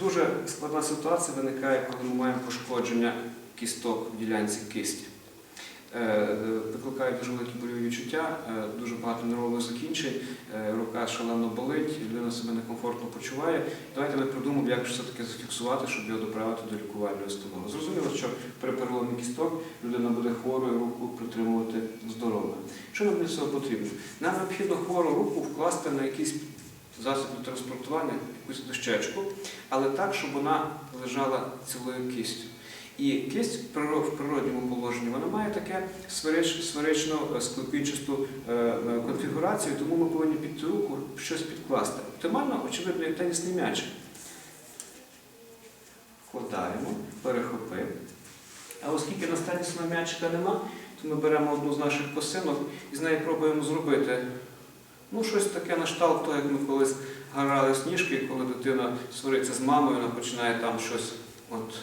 Дуже складна ситуація виникає, коли ми маємо пошкодження кісток в ділянці кисті. Е, е, Викликають дуже великі больові відчуття, е, дуже багато нервових закінчень, рука шалено болить, людина себе некомфортно почуває. Давайте ми придумаємо, як все-таки зафіксувати, щоб його доправити до лікувальної установи. Зрозуміло, що при переломі кісток людина буде хворою руку притримувати здоровою. Що нам для цього потрібно? Нам необхідно хвору руку вкласти на якийсь засіб для транспортування, якусь дощечку, але так, щоб вона лежала цілою кістю. І кисть в природньому положенні вона має таке сферич- сферично е, склепінчасту е, е, конфігурацію, тому ми повинні під руку щось підкласти. Оптимально, очевидно, як тенісний м'яч. Вкладаємо, перехопив. А оскільки на тенісного м'ячика нема, то ми беремо одну з наших косинок і з неї пробуємо зробити ну, щось таке на кшталт, того, як ми колись грали сніжки, коли дитина свариться з мамою, вона починає там щось от,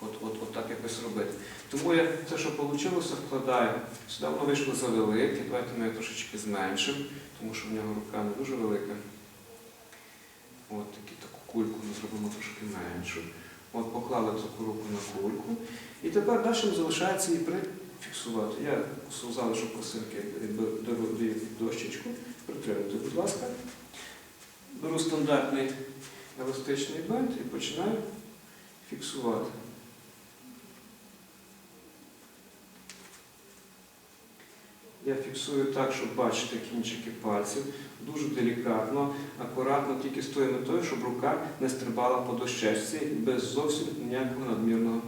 от, от, от так якось робити. Тому я це, що вийшло, вкладаю. Сюди воно вийшло завелике, давайте ми його трошечки зменшимо, тому що в нього рука не дуже велика. От такі, таку кульку ми зробимо трошки меншу. От поклали таку руку на кульку. І тепер далі залишається її прифіксувати. Я залишу під дощечку, притримуйте, будь ласка. Беру стандартний еластичний бент і починаю фіксувати. Я фіксую так, щоб бачити кінчики пальців, дуже делікатно, акуратно, тільки з тою метою, щоб рука не стрибала по дощечці без зовсім ніякого надмірного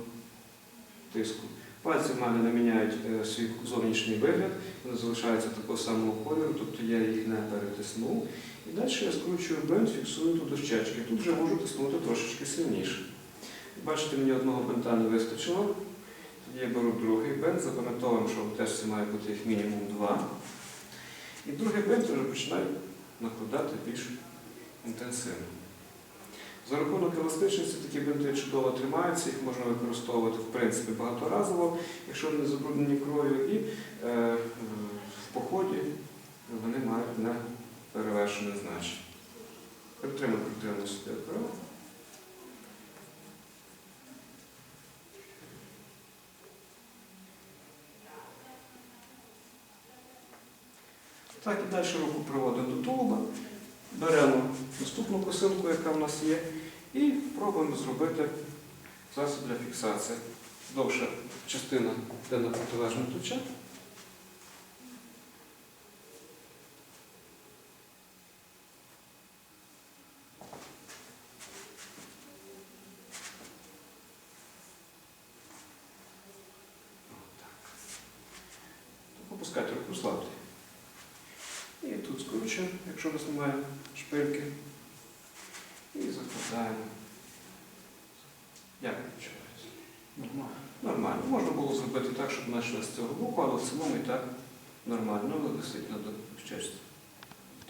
тиску. Пальці в мене не міняють е, свій зовнішній вигляд, вони залишаються такого самого кольору, тобто я їх не перетиснув. І далі я скручую бинт, фіксую тут дощечки. Тут вже можу тиснути трошечки сильніше. Бачите, мені одного бинта не вистачило. Тоді я беру другий бинт, запам'ятовуємо, що в тесті має бути їх мінімум два. І другий бинт вже починаю накладати більш інтенсивно. За рахунок еластичності такі бинти чудово тримаються, їх можна використовувати в принципі багаторазово, якщо вони забруднені кров'ю, і е, в поході вони мають не перевершене значення. Притримуй притримуй сюди вправо. Так, і далі руку беремо наступну косинку, яка в нас є, і пробуємо зробити засіб для фіксації. Довша частина йде на протилежне плече. Опускайте руку, слабте. І тут скручуємо, якщо у вас немає шпильки. І. Як ви відчуваєте? Нормально. Нормально. Можна було зробити так, щоб почали з цього боку, але в цілому і так нормально. Висить на дощечці.